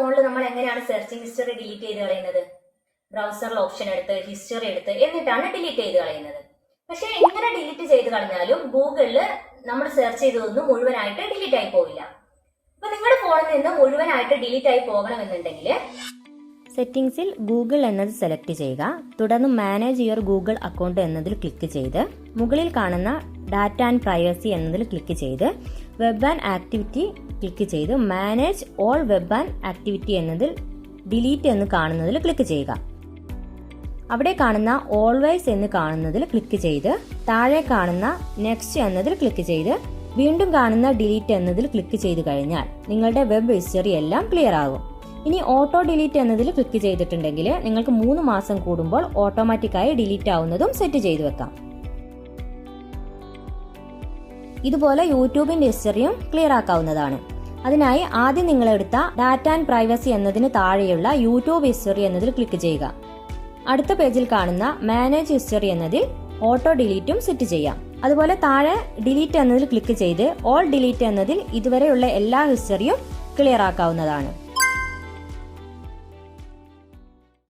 ഫോണിൽ നമ്മൾ എങ്ങനെയാണ് സെർച്ചിങ് ഹിസ്റ്ററി ഡിലീറ്റ് ചെയ്ത് കളയുന്നത്? ബ്രൗസറിൽ ഓപ്ഷൻ എടുത്ത് ഹിസ്റ്ററി എടുത്ത് എന്നിട്ടാണ് ഡിലീറ്റ് ചെയ്ത് കളയുന്നത്. പക്ഷെ ഇങ്ങനെ ഡിലീറ്റ് ചെയ്ത് കളഞ്ഞാലും ഗൂഗിളിൽ നമ്മൾ സെർച്ച് ചെയ്തതൊന്നും മുഴുവനായിട്ട് ഡിലീറ്റ് ആയി പോവില്ല. അപ്പൊ നിങ്ങളുടെ ഫോണിൽ നിന്ന് മുഴുവനായിട്ട് ഡിലീറ്റ് ആയി പോകണമെന്നുണ്ടെങ്കിൽ സെറ്റിംഗ്സിൽ ഗൂഗിൾ എന്നത് സെലക്ട് ചെയ്യുക. തുടർന്ന് മാനേജ് യുവർ ഗൂഗിൾ അക്കൗണ്ട് എന്നതിൽ ക്ലിക്ക് ചെയ്ത് മുകളിൽ കാണുന്ന ഡാറ്റ ആൻഡ് പ്രൈവസി എന്നതിൽ ക്ലിക്ക് ചെയ്ത് വെബ് ആൻഡ് ആക്ടിവിറ്റി ക്ലിക്ക് ചെയ്ത് manage all web and activity എന്നതിൽ ഡിലീറ്റ് എന്ന് കാണുന്നതിൽ ക്ലിക്ക് ചെയ്യുക. അവിടെ കാണുന്ന ഓൾവേസ് എന്ന് കാണുന്നതിൽ ക്ലിക്ക് ചെയ്ത് താഴെ കാണുന്ന നെക്സ്റ്റ് എന്നതിൽ ക്ലിക്ക് ചെയ്ത് വീണ്ടും കാണുന്ന ഡിലീറ്റ് എന്നതിൽ ക്ലിക്ക് ചെയ്ത് കഴിഞ്ഞാൽ നിങ്ങളുടെ വെബ് ഹിസ്റ്ററി എല്ലാം ക്ലിയർ ആകും. ഇനി ഓട്ടോ ഡിലീറ്റ് എന്നതിൽ ക്ലിക്ക് ചെയ്തിട്ടുണ്ടെങ്കിൽ നിങ്ങൾക്ക് മൂന്ന് മാസം കൂടുമ്പോൾ ഓട്ടോമാറ്റിക്കായി ഡിലീറ്റ് ആവുന്നതും സെറ്റ് ചെയ്തു വെക്കാം. ഇതുപോലെ യൂട്യൂബിന്റെ ഹിസ്റ്ററിയും ക്ലിയർ ആക്കാവുന്നതാണ്. അതിനായി ആദ്യം നിങ്ങൾ എടുത്ത ഡാറ്റ ആൻഡ് പ്രൈവസി എന്നതിന് താഴെയുള്ള യൂട്യൂബ് ഹിസ്റ്ററി എന്നതിൽ ക്ലിക്ക് ചെയ്യുക. അടുത്ത പേജിൽ കാണുന്ന മാനേജ് ഹിസ്റ്ററി എന്നതിൽ ഓട്ടോ ഡിലീറ്റും സെറ്റ് ചെയ്യാം. അതുപോലെ താഴെ ഡിലീറ്റ് എന്നതിൽ ക്ലിക്ക് ചെയ്ത് ഓൾ ഡിലീറ്റ് എന്നതിൽ ഇതുവരെയുള്ള എല്ലാ ഹിസ്റ്ററിയും ക്ലിയർ ആക്കാവുന്നതാണ്.